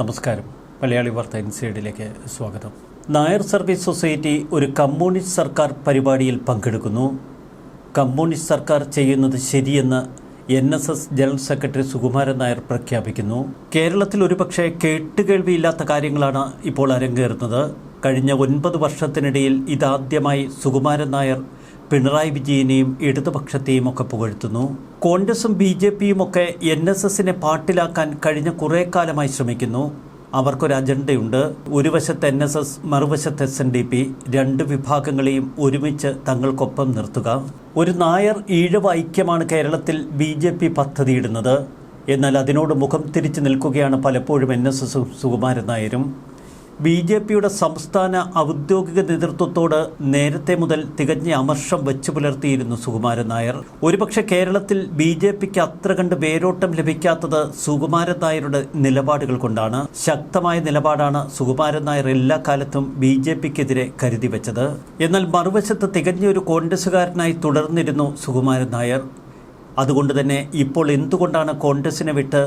നമസ്കാരം. മലയാളി വാർത്ത ഇൻസൈഡിലേക്ക് സ്വാഗതം. നായർ സർവീസ് സൊസൈറ്റി ഒരു കമ്മ്യൂണിസ്റ്റ് സർക്കാർ പരിപാടിയിൽ പങ്കെടുക്കുന്നു. കമ്മ്യൂണിസ്റ്റ് സർക്കാർ ചെയ്യുന്നത് ശരിയെന്ന് N S S general secretary Sukumaran Nair പ്രഖ്യാപിക്കുന്നു. കേരളത്തിൽ ഒരുപക്ഷെ കേട്ടുകേൾവിയില്ലാത്ത കാര്യങ്ങളാണ് ഇപ്പോൾ അരങ്ങേറുന്നത്. കഴിഞ്ഞ ഒൻപത് വർഷത്തിനിടയിൽ ഇതാദ്യമായി സുകുമാരൻ നായർ പിണറായി വിജയനെയും ഇടതുപക്ഷത്തെയും ഒക്കെ പുകഴ്ത്തുന്നു. കോൺഗ്രസും ബി ജെ പിയും ഒക്കെ എൻ എസ് എസിനെ പാട്ടിലാക്കാൻ കഴിഞ്ഞ കുറേ കാലമായി ശ്രമിക്കുന്നു. അവർക്കൊരു അജണ്ടയുണ്ട്. ഒരു വശത്ത് എൻ എസ് എസ് മറുവശത്ത് എസ് എൻ ഡി പി. രണ്ട് വിഭാഗങ്ങളെയും ഒരുമിച്ച് തങ്ങൾക്കൊപ്പം നിർത്തുക. ഒരു നായർ ഈഴവ ഐക്യമാണ് കേരളത്തിൽ ബി ജെ പി പദ്ധതിയിടുന്നത്. എന്നാൽ അതിനോട് മുഖം തിരിച്ചു നിൽക്കുകയാണ് പലപ്പോഴും എൻ എസ് എസും സുകുമാരൻ നായരും. ബി ജെ പിയുടെ സംസ്ഥാന ഔദ്യോഗിക നേതൃത്വത്തോട് നേരത്തെ മുതൽ തികഞ്ഞ അമർഷം വെച്ചു പുലർത്തിയിരുന്നു സുകുമാരൻ നായർ. ഒരുപക്ഷെ കേരളത്തിൽ ബി ജെ പിക്ക് അത്ര കണ്ട് വേരോട്ടം ലഭിക്കാത്തത് സുകുമാരൻ നായരുടെ നിലപാടുകൾ കൊണ്ടാണ്. ശക്തമായ നിലപാടാണ് സുകുമാരൻ നായർ എല്ലാ കാലത്തും ബി ജെ പിക്കെതിരെ കരുതി വെച്ചത്. എന്നാൽ മറുവശത്ത് തികഞ്ഞൊരു കോൺഗ്രസുകാരനായി തുടർന്നിരുന്നു സുകുമാരൻ നായർ. അതുകൊണ്ട് തന്നെ ഇപ്പോൾ എന്തുകൊണ്ടാണ് കോൺഗ്രസിനെ വിട്ട്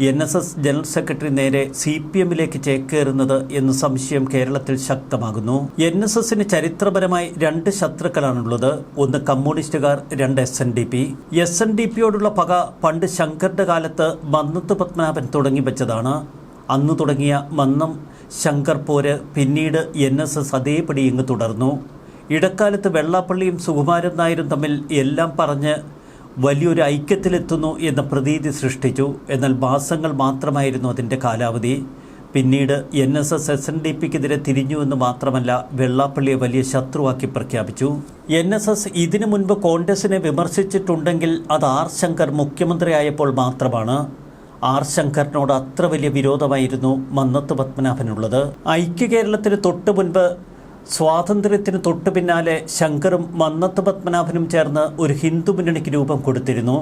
N S S general secretary നേരെ സി പി എമ്മിലേക്ക് ചേക്കേറുന്നത് എന്ന സംശയം കേരളത്തിൽ ശക്തമാകുന്നു. എൻ എസ് എസിന് ചരിത്രപരമായി രണ്ട് ശത്രുക്കളാണുള്ളത്. ഒന്ന് കമ്മ്യൂണിസ്റ്റുകാർ രണ്ട് S N D P. S N D പിയോടുള്ള പക പണ്ട് ശങ്കറിന്റെ കാലത്ത് മന്നത്ത് പത്മനാഭൻ തുടങ്ങി വെച്ചതാണ് അന്ന് തുടങ്ങിയ മന്നം ശങ്കർ പോര് പിന്നീട് എൻ എസ് എസ് അതേപടി ഇങ്ങ് തുടർന്നു. ഇടക്കാലത്ത് വെള്ളാപ്പള്ളിയും സുകുമാരൻ നായരും തമ്മിൽ എല്ലാം പറഞ്ഞ് വലിയൊരു ഐക്യത്തിലെത്തുന്നു എന്ന പ്രതീതി സൃഷ്ടിച്ചു. എന്നാൽ മാസങ്ങൾ മാത്രമായിരുന്നു അതിന്റെ കാലാവധി. പിന്നീട് N S S S N D പിക്കെതിരെ തിരിഞ്ഞു എന്ന് മാത്രമല്ല വെള്ളാപ്പള്ളിയെ വലിയ ശത്രുവാക്കി പ്രഖ്യാപിച്ചു. എൻ എസ് എസ് ഇതിനു മുൻപ് കോൺഗ്രസിനെ വിമർശിച്ചിട്ടുണ്ടെങ്കിൽ അത് ആർ ശങ്കർ മുഖ്യമന്ത്രിയായപ്പോൾ മാത്രമാണ്. ആർ ശങ്കറിനോട് അത്ര വലിയ വിരോധമായിരുന്നു മന്നത്ത് പത്മനാഭനുള്ളത്. ഐക്യ കേരളത്തിന് തൊട്ടു മുൻപ് സ്വാതന്ത്ര്യത്തിന് തൊട്ടു പിന്നാലെ ശങ്കറും മന്നത്ത് പത്മനാഭനും ചേർന്ന് ഒരു ഹിന്ദു മുന്നണിക്ക് രൂപം കൊടുത്തിരുന്നു.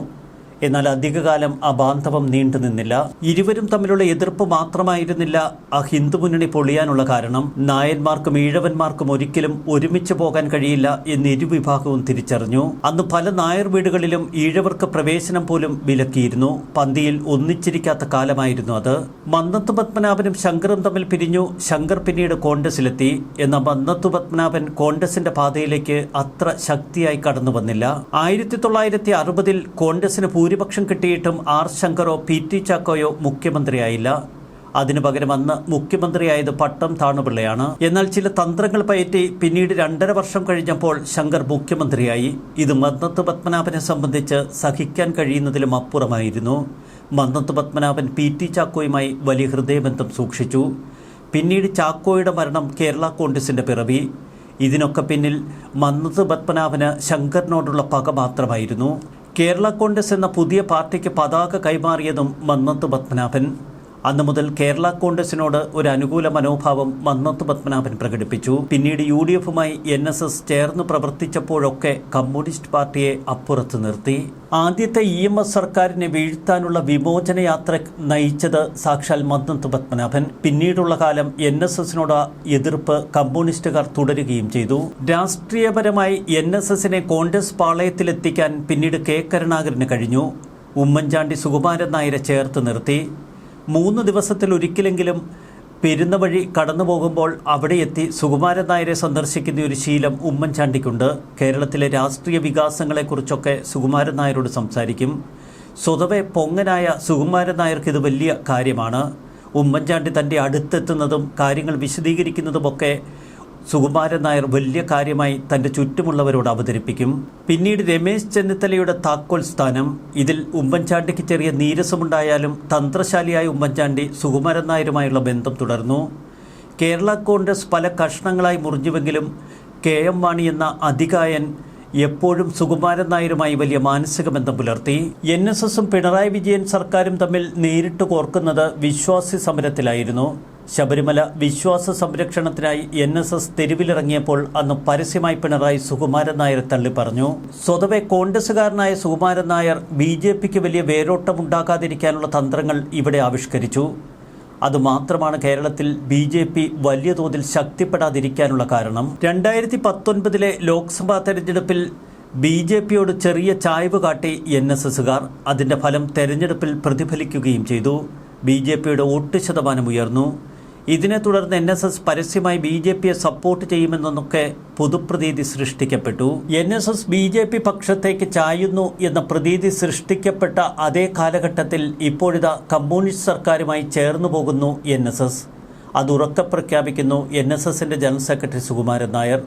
എന്നാൽ അധികകാലം ആ ബാന്ധവം നീണ്ടു നിന്നില്ല. ഇരുവരും തമ്മിലുള്ള എതിർപ്പ് മാത്രമായിരുന്നില്ല. ആ ഹിന്ദു മുന്നണി പൊളിയാനുള്ള കാരണം നായന്മാർക്കും ഈഴവന്മാർക്കും ഒരിക്കലും ഒരുമിച്ച് പോകാൻ കഴിയില്ല എന്ന് ഇരുവിഭാഗവും തിരിച്ചറിഞ്ഞു. അന്ന് പല നായർ വീടുകളിലും ഈഴവർക്ക് പ്രവേശനം പോലും വിലക്കിയിരുന്നു. പന്തിയിൽ ഒന്നിച്ചിരിക്കാത്ത കാലമായിരുന്നു അത്. മന്നത്ത് പത്മനാഭനും ശങ്കറും തമ്മിൽ പിരിഞ്ഞു. ശങ്കർ പിന്നീട് കോൺഗ്രസിലെത്തി. എന്നാൽ മന്നത്ത് പത്മനാഭൻ കോൺഗ്രസിന്റെ പാതയിലേക്ക് അത്ര ശക്തിയായി കടന്നു വന്നില്ല ആയിരത്തി തൊള്ളായിരത്തി അറുപതിൽ കോൺഗ്രസിന് ഭൂരിപക്ഷം കിട്ടിയിട്ടും ആർ ശങ്കറോ പി ടി ചാക്കോയോ മുഖ്യമന്ത്രിയായില്ല. അതിനു പകരം അന്ന് മുഖ്യമന്ത്രിയായത് പട്ടം താണുപിള്ളയാണ്. എന്നാൽ ചില തന്ത്രങ്ങൾ പയറ്റി പിന്നീട് രണ്ടര വർഷം കഴിഞ്ഞപ്പോൾ ശങ്കർ മുഖ്യമന്ത്രിയായി. ഇത് മന്നത്ത് പത്മനാഭനെ സംബന്ധിച്ച് സഹിക്കാൻ കഴിയുന്നതിലും അപ്പുറമായിരുന്നു. മന്നത്ത് പത്മനാഭൻ പി ടി ചാക്കോയുമായി വലിയ ഹൃദയബന്ധം സൂക്ഷിച്ചു. പിന്നീട് ചാക്കോയുടെ മരണം കേരള കോൺഗ്രസിന്റെ പിറവി. ഇതിനൊക്കെ പിന്നിൽ മന്നത്ത് പത്മനാഭന് ശങ്കറിനോടുള്ള പക മാത്രമായിരുന്നു. കേരള കോൺഗ്രസ് എന്ന പുതിയ പാർട്ടിക്ക് പതാക കൈമാറിയതും മന്നത്ത് പത്മനാഭൻ. അന്നു മുതൽ കേരള കോൺഗ്രസിനോട് ഒരു അനുകൂല മനോഭാവം മന്നത്ത് പത്മനാഭൻ പ്രകടിപ്പിച്ചു. പിന്നീട് യു ഡി എഫുമായി എൻ എസ് എസ് ചേർന്ന് പ്രവർത്തിച്ചപ്പോഴൊക്കെ കമ്മ്യൂണിസ്റ്റ് പാർട്ടിയെ അപ്പുറത്ത് നിർത്തി. ആദ്യത്തെ ഇ എം എസ് സർക്കാരിനെ വീഴ്ത്താനുള്ള വിമോചന യാത്ര നയിച്ചത് സാക്ഷാൽ മന്നത്ത് പത്മനാഭൻ. പിന്നീടുള്ള കാലം എൻ എസ് എസിനോട് എതിർപ്പ് കമ്മ്യൂണിസ്റ്റുകാർ തുടരുകയും ചെയ്തു. രാഷ്ട്രീയപരമായി എൻ എസ് എസിനെ കോൺഗ്രസ് പാളയത്തിലെത്തിക്കാൻ പിന്നീട് കെ കരുണാകരന് കഴിഞ്ഞു. ഉമ്മൻചാണ്ടി സുകുമാരൻ നായരെ ചേർത്ത് നിർത്തി. മൂന്ന് ദിവസത്തിൽ ഒരിക്കലെങ്കിലും പെരുന്ന വഴി കടന്നു പോകുമ്പോൾ അവിടെ എത്തി സുകുമാരൻ നായരെ സന്ദർശിക്കുന്ന ഒരു ശീലം ഉമ്മൻചാണ്ടിക്കുണ്ട്. കേരളത്തിലെ രാഷ്ട്രീയ വികാസങ്ങളെക്കുറിച്ചൊക്കെ സുകുമാരൻ നായരോട് സംസാരിക്കും. സ്വതവേ പൊങ്ങനായ സുകുമാരൻ നായർക്ക് ഇത് വലിയ കാര്യമാണ്. ഉമ്മൻചാണ്ടി തന്റെ അടുത്തെത്തുന്നതും കാര്യങ്ങൾ വിശദീകരിക്കുന്നതുമൊക്കെ സുകുമാരൻ നായർ വലിയ കാര്യമായി തന്റെ ചുറ്റുമുള്ളവരോട് അവതരിപ്പിക്കും. പിന്നീട് രമേശ് ചെന്നിത്തലയുടെ താക്കോൽ സ്ഥാനം. ഇതിൽ ഉമ്മൻചാണ്ടിക്ക് ചെറിയ നീരസമുണ്ടായാലും തന്ത്രശാലിയായ ഉമ്മൻചാണ്ടി സുകുമാരൻ നായരുമായുള്ള ബന്ധം തുടർന്നു. കേരള കോൺഗ്രസ് പല കഷ്ണങ്ങളായി മുറിഞ്ഞുവെങ്കിലും കെ എം മാണി എന്ന അധികായൻ എപ്പോഴും സുകുമാരൻ നായരുമായി വലിയ മാനസിക ബന്ധം പുലർത്തി. എൻ എസ് എസും പിണറായി വിജയൻ സർക്കാരും തമ്മിൽ നേരിട്ട് കോർക്കുന്നത് വിശ്വാസി സമരത്തിലായിരുന്നു. ശബരിമല വിശ്വാസ സംരക്ഷണത്തിനായി എൻ എസ് എസ് തെരുവിലിറങ്ങിയപ്പോൾ അന്ന് പരസ്യമായി പിണറായി സുകുമാരൻ നായർ തള്ളി പറഞ്ഞു. സ്വതവേ കോൺഗ്രസുകാരനായ സുകുമാരൻ നായർ ബി ജെ പിക്ക് വലിയ വേരോട്ടമുണ്ടാക്കാതിരിക്കാനുള്ള തന്ത്രങ്ങൾ ഇവിടെ ആവിഷ്കരിച്ചു. അതുമാത്രമാണ് കേരളത്തിൽ ബി ജെ പി വലിയ തോതിൽ ശക്തിപ്പെടാതിരിക്കാനുള്ള കാരണം. രണ്ടായിരത്തി പത്തൊൻപതിലെ ലോക്സഭാ തെരഞ്ഞെടുപ്പിൽ ബി ജെ പിയോട് ചെറിയ ചായ്വ് കാട്ടി എൻ എസ് എസുകാർ അതിന്റെ ഫലം തെരഞ്ഞെടുപ്പിൽ പ്രതിഫലിക്കുകയും ചെയ്തു. ബി ജെ പിയുടെ വോട്ട് ശതമാനം ഉയർന്നു. ഇതിനെ തുടർന്ന് എൻ എസ് എസ് പരസ്യമായി ബി ജെ പിയെ സപ്പോർട്ട് ചെയ്യുമെന്നൊക്കെ പൊതുപ്രതീതി സൃഷ്ടിക്കപ്പെട്ടു. N S S B J P പക്ഷത്തേക്ക് ചായുന്നു എന്ന പ്രതീതി സൃഷ്ടിക്കപ്പെട്ട അതേ കാലഘട്ടത്തിൽ ഇപ്പോഴിതാ കമ്മ്യൂണിസ്റ്റ് സർക്കാരുമായി ചേർന്നു പോകുന്നു എൻ എസ് എസ്. അത് ഉറക്കെ പ്രഖ്യാപിക്കുന്നു എൻ എസ് എസിന്റെ ജനറൽ സെക്രട്ടറി സുകുമാരൻ നായർ.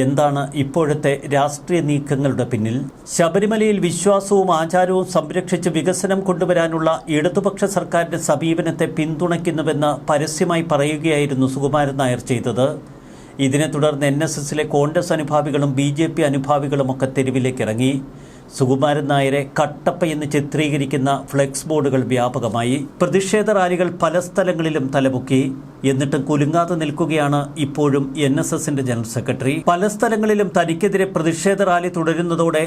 എന്താണ് ഇപ്പോഴത്തെ രാഷ്ട്രീയ നീക്കങ്ങളുടെ പിന്നിൽ? ശബരിമലയിൽ വിശ്വാസവും ആചാരവും സംരക്ഷിച്ച് വികസനം കൊണ്ടുവരാനുള്ള ഇടതുപക്ഷ സർക്കാരിന്റെ സമീപനത്തെ പിന്തുണയ്ക്കുന്നുവെന്ന് പരസ്യമായി പറയുകയായിരുന്നു സുകുമാരൻ നായർ ചെയ്തത്. ഇതിനെ തുടർന്ന് എൻ എസ് എസിലെ കോൺഗ്രസ് അനുഭാവികളും ബി ജെ പി അനുഭാവികളുമൊക്കെ തെരുവിലേക്ക് ഇറങ്ങി. സുകുമാരൻ നായരെ കട്ടപ്പ എന്ന് ചിത്രീകരിക്കുന്ന ഫ്ലെക്സ് ബോർഡുകൾ വ്യാപകമായി. പ്രതിഷേധ റാലികൾ പല സ്ഥലങ്ങളിലും തലമുക്കി എന്നിട്ടും കുലുങ്ങാതെ നിൽക്കുകയാണ് ഇപ്പോഴും എൻ എസ് എസിന്റെ ജനറൽ സെക്രട്ടറി. പല സ്ഥലങ്ങളിലും തനിക്കെതിരെ പ്രതിഷേധ റാലി തുടരുന്നതോടെ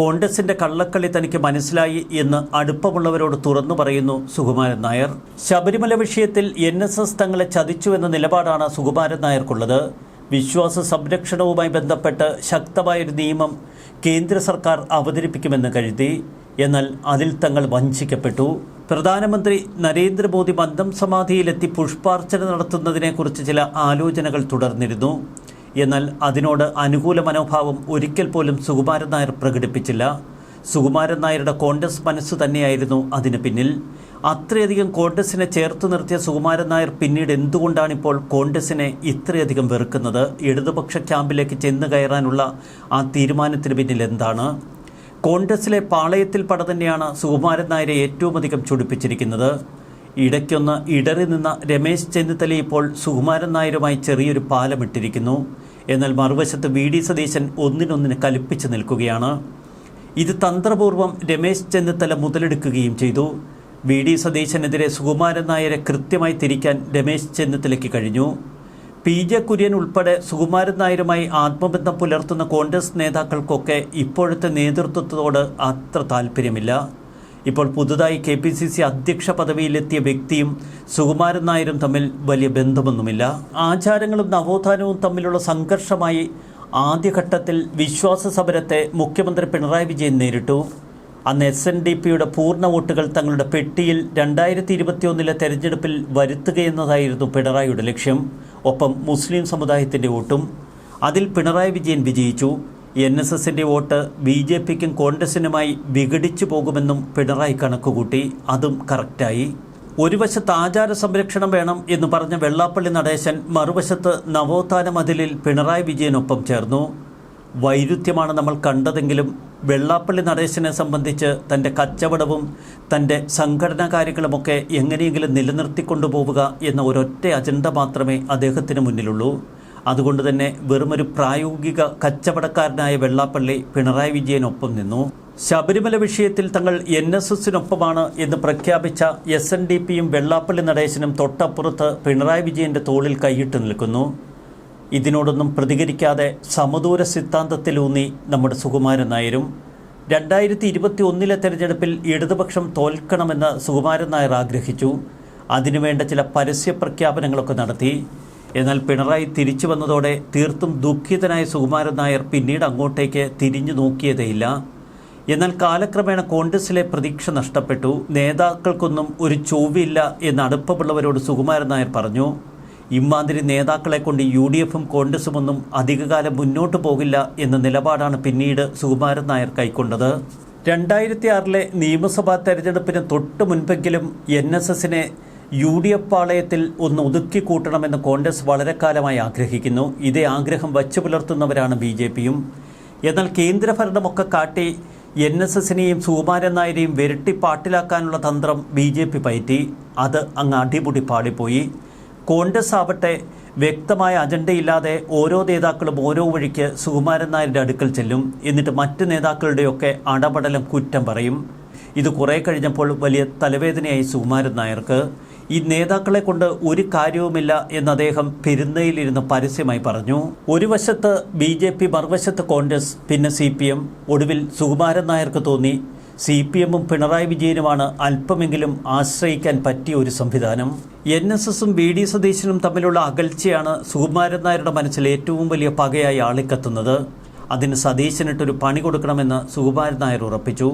കോൺഗ്രസിന്റെ കള്ളക്കളി തനിക്ക് മനസ്സിലായി എന്ന് അടുപ്പമുള്ളവരോട് തുറന്നു പറയുന്നു സുകുമാരൻ നായർ. ശബരിമല വിഷയത്തിൽ എൻ എസ് എസ് തങ്ങളെ ചതിച്ചു എന്ന നിലപാടാണ് സുകുമാരൻ നായർക്കുള്ളത്. വിശ്വാസ സംരക്ഷണവുമായി ബന്ധപ്പെട്ട് ശക്തമായൊരു നിയമം കേന്ദ്ര സർക്കാർ അവതരിപ്പിക്കുമെന്ന് കരുതി. എന്നാൽ അതിൽ തങ്ങൾ വഞ്ചിക്കപ്പെട്ടു. പ്രധാനമന്ത്രി നരേന്ദ്രമോദി മന്ദം സമാധിയിലെത്തി പുഷ്പാർച്ചന നടത്തുന്നതിനെക്കുറിച്ച് ചില ആലോചനകൾ തുടർന്നിരുന്നു. എന്നാൽ അതിനോട് അനുകൂല മനോഭാവം ഒരിക്കൽ പോലും സുകുമാരൻ നായർ പ്രകടിപ്പിച്ചില്ല. സുകുമാരൻ നായരുടെ കോൺഗ്രസ് മനസ്സ് തന്നെയായിരുന്നു അതിന് പിന്നിൽ. അത്രയധികം കോൺഗ്രസിനെ ചേർത്ത് നിർത്തിയ സുകുമാരൻ നായർ പിന്നീട് എന്തുകൊണ്ടാണ് ഇപ്പോൾ കോൺഗ്രസിനെ ഇത്രയധികം വെറുക്കുന്നത്? ഇടതുപക്ഷ ക്യാമ്പിലേക്ക് ചെന്ന് കയറാനുള്ള ആ തീരുമാനത്തിന് പിന്നിൽ എന്താണ്? കോൺഗ്രസിലെ പാളയത്തിൽ പട തന്നെയാണ് സുകുമാരൻ നായരെ ഏറ്റവും അധികം ചുടിപ്പിച്ചിരിക്കുന്നത്. ഇടയ്ക്കൊന്ന് ഇടറി നിന്ന രമേശ് ചെന്നിത്തല ഇപ്പോൾ സുകുമാരൻ നായരുമായി ചെറിയൊരു പാലമിട്ടിരിക്കുന്നു. എന്നാൽ മറുവശത്ത് വി ഡി സതീശൻ ഒന്നിനൊന്നിന് കലിപ്പിച്ച് നിൽക്കുകയാണ്. ഇത് തന്ത്രപൂർവം രമേശ് ചെന്നിത്തല മുതലെടുക്കുകയും ചെയ്തു. വി ഡി സതീശനെതിരെ സുകുമാരൻ നായരെ കൃത്യമായി തിരിക്കാൻ രമേശ് ചെന്നിത്തലയ്ക്ക് കഴിഞ്ഞു. പി ജെ കുര്യൻ ഉൾപ്പെടെ സുകുമാരൻ നായരുമായി ആത്മബന്ധം പുലർത്തുന്ന കോൺഗ്രസ് നേതാക്കൾക്കൊക്കെ ഇപ്പോഴത്തെ നേതൃത്വത്തോട് അത്ര താല്പര്യമില്ല ഇപ്പോൾ പുതുതായി കെ പി സി സി അധ്യക്ഷ പദവിയിലെത്തിയ വ്യക്തിയും സുകുമാരൻ നായരും തമ്മിൽ വലിയ ബന്ധമൊന്നുമില്ല. ആചാരങ്ങളും നവോത്ഥാനവും തമ്മിലുള്ള സംഘർഷമായി ആദ്യഘട്ടത്തിൽ വിശ്വാസ സമരത്തെ മുഖ്യമന്ത്രി പിണറായി വിജയൻ നേരിട്ടു. അന്ന് എസ് എൻ ഡി പിയുടെ പൂർണ വോട്ടുകൾ തങ്ങളുടെ പെട്ടിയിൽ രണ്ടായിരത്തി ഇരുപത്തിയൊന്നിലെ തെരഞ്ഞെടുപ്പിൽ വരുത്തുകയെന്നതായിരുന്നു പിണറായിയുടെ ലക്ഷ്യം. ഒപ്പം മുസ്ലിം സമുദായത്തിന്റെ വോട്ടും. അതിൽ പിണറായി വിജയൻ വിജയിച്ചു. എൻ എസ് എസിന്റെ വോട്ട് ബി ജെ പിക്കും കോൺഗ്രസിനുമായി വിഘടിച്ചു പോകുമെന്നും പിണറായി കണക്കുകൂട്ടി. അതും കറക്റ്റായി. ഒരു വശത്ത് ആചാര സംരക്ഷണം വേണം എന്ന് പറഞ്ഞ വെള്ളാപ്പള്ളി നടേശൻ മറുവശത്ത് നവോത്ഥാന മതിലിൽ പിണറായി വിജയനൊപ്പം ചേർന്നു. വൈരുദ്ധ്യമാണ് നമ്മൾ കണ്ടതെങ്കിലും വെള്ളാപ്പള്ളി നടേശനെ സംബന്ധിച്ച് തന്റെ കച്ചവടവും തന്റെ സംഘടനാ കാര്യങ്ങളുമൊക്കെ എങ്ങനെയെങ്കിലും നിലനിർത്തിക്കൊണ്ടു പോവുക എന്ന ഒരൊറ്റ അജണ്ട മാത്രമേ അദ്ദേഹത്തിന് മുന്നിലുള്ളൂ. അതുകൊണ്ട് തന്നെ വെറുമൊരു പ്രായോഗിക കച്ചവടക്കാരനായ വെള്ളാപ്പള്ളി പിണറായി വിജയനൊപ്പം നിന്നു. ശബരിമല വിഷയത്തിൽ തങ്ങൾ എൻ എസ് എസിനൊപ്പമാണ് എന്ന് പ്രഖ്യാപിച്ച എസ് എൻ ഡി പിയും വെള്ളാപ്പള്ളി നടേശനും തൊട്ടപ്പുറത്ത് പിണറായി വിജയന്റെ തോളിൽ കൈയിട്ട് നിൽക്കുന്നു. ഇതിനോടൊന്നും പ്രതികരിക്കാതെ സമദൂര സിദ്ധാന്തത്തിലൂന്നി നമ്മുടെ സുകുമാരൻ നായരും രണ്ടായിരത്തി ഇരുപത്തി ഒന്നിലെ തെരഞ്ഞെടുപ്പിൽ ഇടതുപക്ഷം തോൽക്കണമെന്ന് സുകുമാരൻ നായർ ആഗ്രഹിച്ചു. അതിനുവേണ്ട ചില പരസ്യ പ്രഖ്യാപനങ്ങളൊക്കെ നടത്തി. എന്നാൽ പിണറായി തിരിച്ചു വന്നതോടെ തീർത്തും ദുഃഖിതനായ സുകുമാരൻ നായർ പിന്നീട് അങ്ങോട്ടേക്ക് തിരിഞ്ഞു നോക്കിയതേയില്ല. എന്നാൽ കാലക്രമേണ കോൺഗ്രസിലെ പ്രതീക്ഷ നഷ്ടപ്പെട്ടു. നേതാക്കൾക്കൊന്നും ഒരു ചൊവ്വില്ല എന്ന് അടുപ്പമുള്ളവരോട് സുകുമാരൻ നായർ പറഞ്ഞു. ഇമ്മാതിരി നേതാക്കളെ കൊണ്ട് യു ഡി എഫും കോൺഗ്രസുമൊന്നും അധികകാലം മുന്നോട്ട് പോകില്ല എന്ന നിലപാടാണ് പിന്നീട് സുകുമാരൻ നായർ കൈക്കൊണ്ടത്. രണ്ടായിരത്തി ആറിലെ നിയമസഭാ തെരഞ്ഞെടുപ്പിന് തൊട്ട് മുൻപെങ്കിലും എൻ എസ് എസിനെ യു ഡി എഫ് പാളയത്തിൽ ഒന്ന് ഒതുക്കി കൂട്ടണമെന്ന് കോൺഗ്രസ് വളരെ കാലമായി ആഗ്രഹിക്കുന്നു. ഇതേ ആഗ്രഹം വച്ചു പുലർത്തുന്നവരാണ് ബി ജെ പിയും. എന്നാൽ കേന്ദ്രഭരണമൊക്കെ കാട്ടി എൻ എസ് എസിനെയും സുകുമാരൻ നായരെയും വിരട്ടി പാട്ടിലാക്കാനുള്ള തന്ത്രം ബി ജെ പി പയറ്റി. അത് അങ്ങ് അടിപൊടി പാളിപ്പോയി. കോൺഗ്രസ് ആവട്ടെ വ്യക്തമായ അജണ്ടയില്ലാതെ ഓരോ നേതാക്കളും ഓരോ വഴിക്ക് സുകുമാരൻ നായരുടെ അടുക്കൽ ചെല്ലും. എന്നിട്ട് മറ്റ് നേതാക്കളുടെയൊക്കെ അടപടലം കുറ്റം പറയും. ഇത് കുറേ കഴിഞ്ഞപ്പോൾ വലിയ തലവേദനയായി സുകുമാരൻ നായർക്ക്. ഈ നേതാക്കളെ കൊണ്ട് ഒരു കാര്യവുമില്ല എന്ന് അദ്ദേഹം പെരുന്നയിലിരുന്ന് പരസ്യമായി പറഞ്ഞു. ഒരു വശത്ത് ബി ജെ പി മറുവശത്ത് കോൺഗ്രസ് പിന്നെ സി പി എം. ഒടുവിൽ സുകുമാരൻ നായർക്ക് തോന്നി സി പി എമ്മും പിണറായി വിജയനുമാണ് അല്പമെങ്കിലും ആശ്രയിക്കാൻ പറ്റിയ ഒരു സംവിധാനം. എൻ എസ് എസും ബി ഡി സതീശനും തമ്മിലുള്ള അകൽച്ചയാണ് സുകുമാരൻ നായരുടെ മനസ്സിൽ ഏറ്റവും വലിയ പകയായി ആളിക്കത്തുന്നത്. അതിന് സതീശനിട്ടൊരു പണി കൊടുക്കണമെന്ന് സുകുമാരൻ നായർ ഉറപ്പിച്ചു.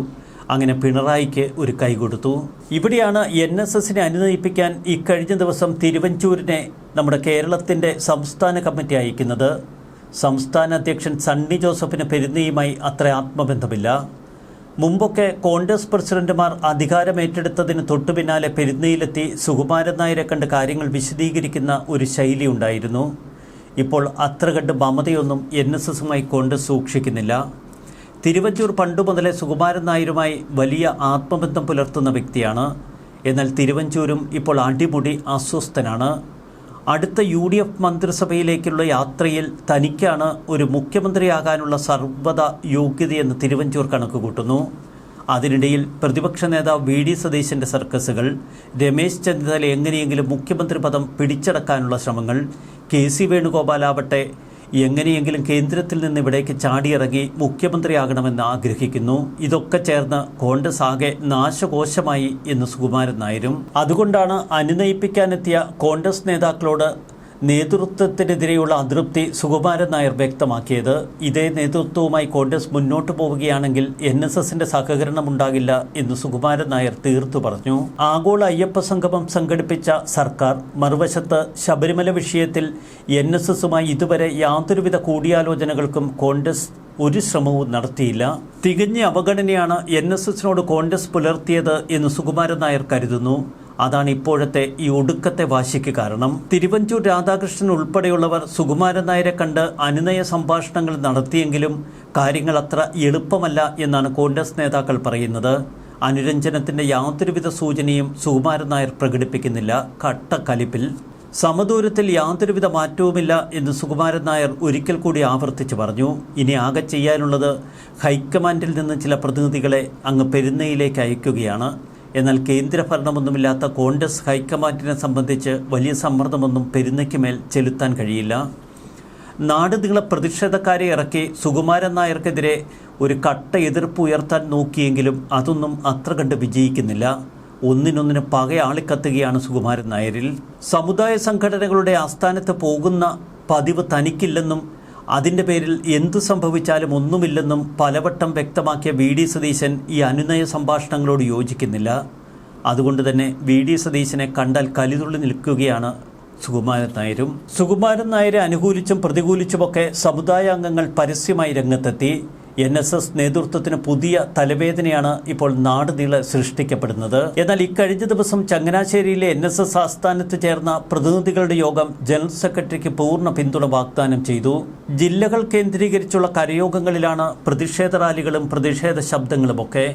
അങ്ങനെ പിണറായിക്ക് ഒരു കൈ കൊടുത്തു. ഇവിടെയാണ് എൻ എസ് എസിനെ അനുനയിപ്പിക്കാൻ ഇക്കഴിഞ്ഞ ദിവസം തിരുവഞ്ചൂരിനെ നമ്മുടെ കേരളത്തിന്റെ സംസ്ഥാന കമ്മിറ്റി അയക്കുന്നത്. സംസ്ഥാന അധ്യക്ഷൻ സണ്ണി ജോസഫിന് പെരുന്നയുമായി അത്ര ആത്മബന്ധമില്ല. മുമ്പൊക്കെ കോൺഗ്രസ് പ്രസിഡന്റുമാർ അധികാരമേറ്റെടുത്തതിന് തൊട്ടു പിന്നാലെ പെരുന്നയിലെത്തി സുകുമാരൻ നായരെ കണ്ട് കാര്യങ്ങൾ വിശദീകരിക്കുന്ന ഒരു ശൈലി ഉണ്ടായിരുന്നു. ഇപ്പോൾ അത്ര കണ്ട് മമതയൊന്നും എൻ എസ് എസുമായി കോൺഗ്രസ് സൂക്ഷിക്കുന്നില്ല. തിരുവഞ്ചൂർ പണ്ടു മുതലേ സുകുമാരൻ നായരുമായി വലിയ ആത്മബന്ധം പുലർത്തുന്ന വ്യക്തിയാണ്. എന്നാൽ തിരുവഞ്ചൂരും ഇപ്പോൾ അടിമുടി അസ്വസ്ഥനാണ്. അടുത്ത യു ഡി എഫ് മന്ത്രിസഭയിലേക്കുള്ള യാത്രയിൽ തനിക്കാണ് ഒരു മുഖ്യമന്ത്രിയാകാനുള്ള സർവത യോഗ്യതയെന്ന് തിരുവഞ്ചൂർ കണക്കുകൂട്ടുന്നു. അതിനിടയിൽ പ്രതിപക്ഷ നേതാവ് വി ഡി സതീശന്റെ സർക്കസുകൾ രമേശ് ചെന്നിത്തല എങ്ങനെയെങ്കിലും മുഖ്യമന്ത്രി പദം പിടിച്ചടക്കാനുള്ള ശ്രമങ്ങൾ കെ സി വേണുഗോപാലാവട്ടെ എങ്ങനെയെങ്കിലും കേന്ദ്രത്തിൽ നിന്ന് ഇവിടേക്ക് ചാടിയിറങ്ങി മുഖ്യമന്ത്രിയാകണമെന്ന് ആഗ്രഹിക്കുന്നു. ഇതൊക്കെ ചേർന്ന് കോൺഗ്രസ് ആകെ നാശകോശമായി എന്ന് സുകുമാരൻ നായരും. അതുകൊണ്ടാണ് അനുനയിപ്പിക്കാനെത്തിയ കോൺഗ്രസ് നേതാക്കളോട് നേതൃത്വത്തിനെതിരെയുള്ള അതൃപ്തി സുകുമാരൻ നായർ വ്യക്തമാക്കിയത്. ഇതേ നേതൃത്വവുമായി കോൺഗ്രസ് മുന്നോട്ട് പോവുകയാണെങ്കിൽ എൻ എസ് എസിന്റെ സഹകരണം ഉണ്ടാകില്ല എന്ന് സുകുമാരൻ നായർ തീർത്തു പറഞ്ഞു. ആഗോള അയ്യപ്പ സംഗമം സംഘടിപ്പിച്ച സർക്കാർ മറുവശത്ത് ശബരിമല വിഷയത്തിൽ എൻ എസ് എസുമായി ഇതുവരെ യാതൊരുവിധ കൂടിയാലോചനകൾക്കും കോൺഗ്രസ് ഒരു ശ്രമവും നടത്തിയില്ല. തികഞ്ഞ അവഗണനയാണ് എൻ എസ് എസിനോട് കോൺഗ്രസ് പുലർത്തിയത് എന്ന് സുകുമാരൻ നായർ കരുതുന്നു. അതാണ് ഇപ്പോഴത്തെ ഈ ഒടുക്കത്തെ വാശിക്ക് കാരണം. തിരുവഞ്ചൂർ രാധാകൃഷ്ണൻ ഉൾപ്പെടെയുള്ളവർ സുകുമാരൻ നായരെ കണ്ട് അനുനയ സംഭാഷണങ്ങൾ നടത്തിയെങ്കിലും കാര്യങ്ങൾ അത്ര എളുപ്പമല്ല എന്നാണ് കോൺഗ്രസ് നേതാക്കൾ പറയുന്നത്. അനുരഞ്ജനത്തിന്റെ യാതൊരുവിധ സൂചനയും സുകുമാരൻ നായർ പ്രകടിപ്പിക്കുന്നില്ല. കട്ടക്കലിപ്പിൽ. സമദൂരത്തിൽ യാതൊരുവിധ മാറ്റവുമില്ല എന്ന് സുകുമാരൻ നായർ ഒരിക്കൽ കൂടി ആവർത്തിച്ചു പറഞ്ഞു. ഇനി ആകെ ചെയ്യാനുള്ളത് ഹൈക്കമാൻഡിൽ നിന്ന് ചില പ്രതിനിധികളെ അങ്ങ് പെരുന്നയിലേക്ക് അയക്കുകയാണ്. എന്നാൽ കേന്ദ്രഭരണമൊന്നുമില്ലാത്ത കോൺഗ്രസ് ഹൈക്കമാൻഡിനെ സംബന്ധിച്ച് വലിയ സമ്മർദ്ദമൊന്നും പെരുന്നയ്ക്ക് മേൽ ചെലുത്താൻ കഴിയില്ല. നാട് നീള പ്രതിഷേധക്കാരെ ഇറക്കി സുകുമാരൻ നായർക്കെതിരെ ഒരു കട്ട എതിർപ്പ് ഉയർത്താൻ നോക്കിയെങ്കിലും അതൊന്നും അത്ര കണ്ട് വിജയിക്കുന്നില്ല. ഒന്നിനൊന്നിന് പകയാളിക്കത്തുകയാണ് സുകുമാരൻ നായരിൽ. സമുദായ സംഘടനകളുടെ ആസ്ഥാനത്ത് പോകുന്ന പതിവ് തനിക്കില്ലെന്നും അതിന്റെ പേരിൽ എന്തു സംഭവിച്ചാലും ഒന്നുമില്ലെന്നും പലവട്ടം വ്യക്തമാക്കിയ വി ഡി സതീശൻ ഈ അനുനയ സംഭാഷണങ്ങളോട് യോജിക്കുന്നില്ല. അതുകൊണ്ട് തന്നെ വി ഡി സതീശനെ കണ്ടാൽ കലിതുള്ളി നിൽക്കുകയാണ് സുകുമാരൻ നായരും. സുകുമാരൻ നായരെ അനുകൂലിച്ചും പ്രതികൂലിച്ചുമൊക്കെ സമുദായ അംഗങ്ങൾ പരസ്യമായി രംഗത്തെത്തി. എൻ എസ് എസ് നേതൃത്വത്തിന് പുതിയ തലവേദനയാണ് ഇപ്പോൾ നാട് നീളെ സൃഷ്ടിക്കപ്പെടുന്നത്. എന്നാൽ ഇക്കഴിഞ്ഞ ദിവസം ചങ്ങനാശ്ശേരിയിലെ എൻ എസ് എസ് ആസ്ഥാനത്ത് ചേർന്ന പ്രതിനിധികളുടെ യോഗം ജനറൽ സെക്രട്ടറിക്ക് പൂർണ പിന്തുണ വാഗ്ദാനം ചെയ്തു. ജില്ലകൾ കേന്ദ്രീകരിച്ചുള്ള കരയോഗങ്ങളിലാണ് പ്രതിഷേധ റാലികളും പ്രതിഷേധ ശബ്ദങ്ങളുമൊക്കെ.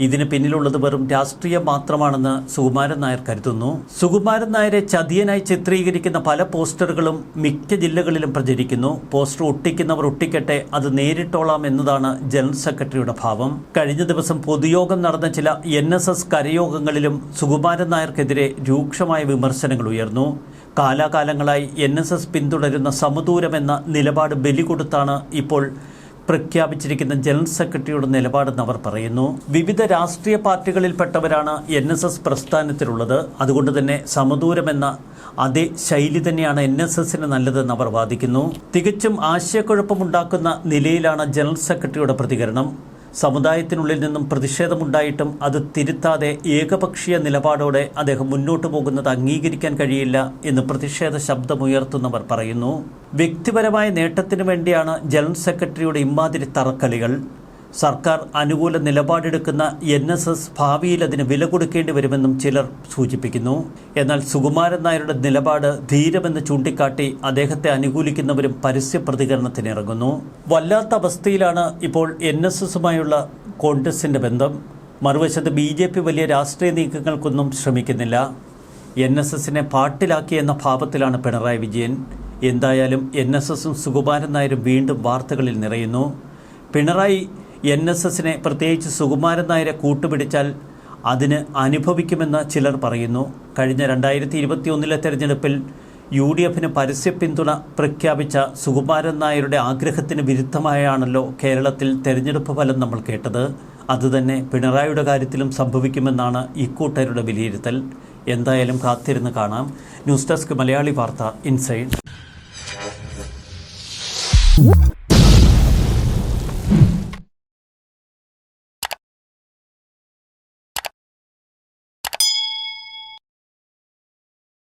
ഇതിന് പിന്നിലുള്ളത് വെറും രാഷ്ട്രീയം മാത്രമാണെന്ന് സുകുമാരൻ നായർ കരുതുന്നു. സുകുമാരൻ നായരെ ചതിയനായി ചിത്രീകരിക്കുന്ന പല പോസ്റ്ററുകളും മിക്ക ജില്ലകളിലും പ്രചരിക്കുന്നു. പോസ്റ്റർ ഒട്ടിക്കുന്നവർ ഒട്ടിക്കട്ടെ അത് നേരിട്ടോളാം എന്നതാണ് ജനറൽ സെക്രട്ടറിയുടെ ഭാവം. കഴിഞ്ഞ ദിവസം പൊതുയോഗം നടന്ന ചില എൻ എസ് എസ് കരയോഗങ്ങളിലും സുകുമാരൻ നായർക്കെതിരെ രൂക്ഷമായ വിമർശനങ്ങൾ ഉയർന്നു. കാലാകാലങ്ങളായി എൻ എസ് എസ് പിന്തുടരുന്ന സമദൂരമെന്ന നിലപാട് ബലി കൊടുത്താണ് ഇപ്പോൾ പ്രഖ്യാപിച്ചിരിക്കുന്ന ജനറൽ സെക്രട്ടറിയുടെ നിലപാടെന്ന് അവർ പറയുന്നു. വിവിധ രാഷ്ട്രീയ പാർട്ടികളിൽപ്പെട്ടവരാണ് എൻ എസ് എസ് പ്രസ്ഥാനത്തിലുള്ളത്. അതുകൊണ്ട് തന്നെ സമദൂരമെന്ന അതേ ശൈലി തന്നെയാണ് എൻ എസ് എസിന് നല്ലതെന്ന് അവർ വാദിക്കുന്നു. തികച്ചും ആശയക്കുഴപ്പമുണ്ടാക്കുന്ന നിലയിലാണ് ജനറൽ സെക്രട്ടറിയുടെ പ്രതികരണം. സമുദായത്തിനുള്ളിൽ നിന്നും പ്രതിഷേധമുണ്ടായിട്ടും അത് തിരുത്താതെ ഏകപക്ഷീയ നിലപാടോടെ അദ്ദേഹം മുന്നോട്ട് പോകുന്നത് അംഗീകരിക്കാൻ കഴിയില്ല എന്ന് പ്രതിഷേധ ശബ്ദമുയർത്തുന്നവർ പറയുന്നു. വ്യക്തിപരമായ നേട്ടത്തിനു വേണ്ടിയാണ് ജനറൽ സെക്രട്ടറിയുടെ ഇമ്മാതിരി തറക്കളികൾ സർക്കാർ അനുകൂല നിലപാടെടുക്കുന്ന എൻ എസ് എസ് ഭാവിയിൽ അതിന് വില കൊടുക്കേണ്ടി വരുമെന്നും ചിലർ സൂചിപ്പിക്കുന്നു. എന്നാൽ സുകുമാരൻ നായരുടെ നിലപാട് ധീരമെന്ന് ചൂണ്ടിക്കാട്ടി അദ്ദേഹത്തെ അനുകൂലിക്കുന്നവരും പരസ്യ പ്രതികരണത്തിനിറങ്ങുന്നു. വല്ലാത്ത അവസ്ഥയിലാണ് ഇപ്പോൾ എൻ എസ് എസുമായുള്ള കോൺഗ്രസിന്റെ ബന്ധം. മറുവശത്ത് ബി ജെ പി വലിയ രാഷ്ട്രീയ നീക്കങ്ങൾക്കൊന്നും ശ്രമിക്കുന്നില്ല. എൻ എസ് എസിനെ പാട്ടിലാക്കിയെന്ന ഭാവത്തിലാണ് പിണറായി വിജയൻ. എന്തായാലും എൻ എസ് എസും സുകുമാരൻ നായരും വീണ്ടും വാർത്തകളിൽ നിറയുന്നു. പിണറായി എൻ എസ് എസിനെ പ്രത്യേകിച്ച് സുകുമാരൻ നായരെ കൂട്ടുപിടിച്ചാൽ അതിന് അനുഭവിക്കുമെന്ന് ചിലർ പറയുന്നു. കഴിഞ്ഞ രണ്ടായിരത്തി ഇരുപത്തി ഒന്നിലെ തെരഞ്ഞെടുപ്പിൽ യു ഡി എഫിന് പരസ്യ പിന്തുണ പ്രഖ്യാപിച്ച സുകുമാരൻ നായരുടെ ആഗ്രഹത്തിന് വിരുദ്ധമായാണല്ലോ കേരളത്തിൽ തെരഞ്ഞെടുപ്പ് ഫലം നമ്മൾ കേട്ടത്. അതുതന്നെ പിണറായിയുടെ കാര്യത്തിലും സംഭവിക്കുമെന്നാണ് ഇക്കൂട്ടരുടെ വിലയിരുത്തൽ. എന്തായാലും കാത്തിരുന്ന് കാണാം. ന്യൂസ് ഡെസ്ക് മലയാളി വാർത്ത ഇൻസൈഡ്.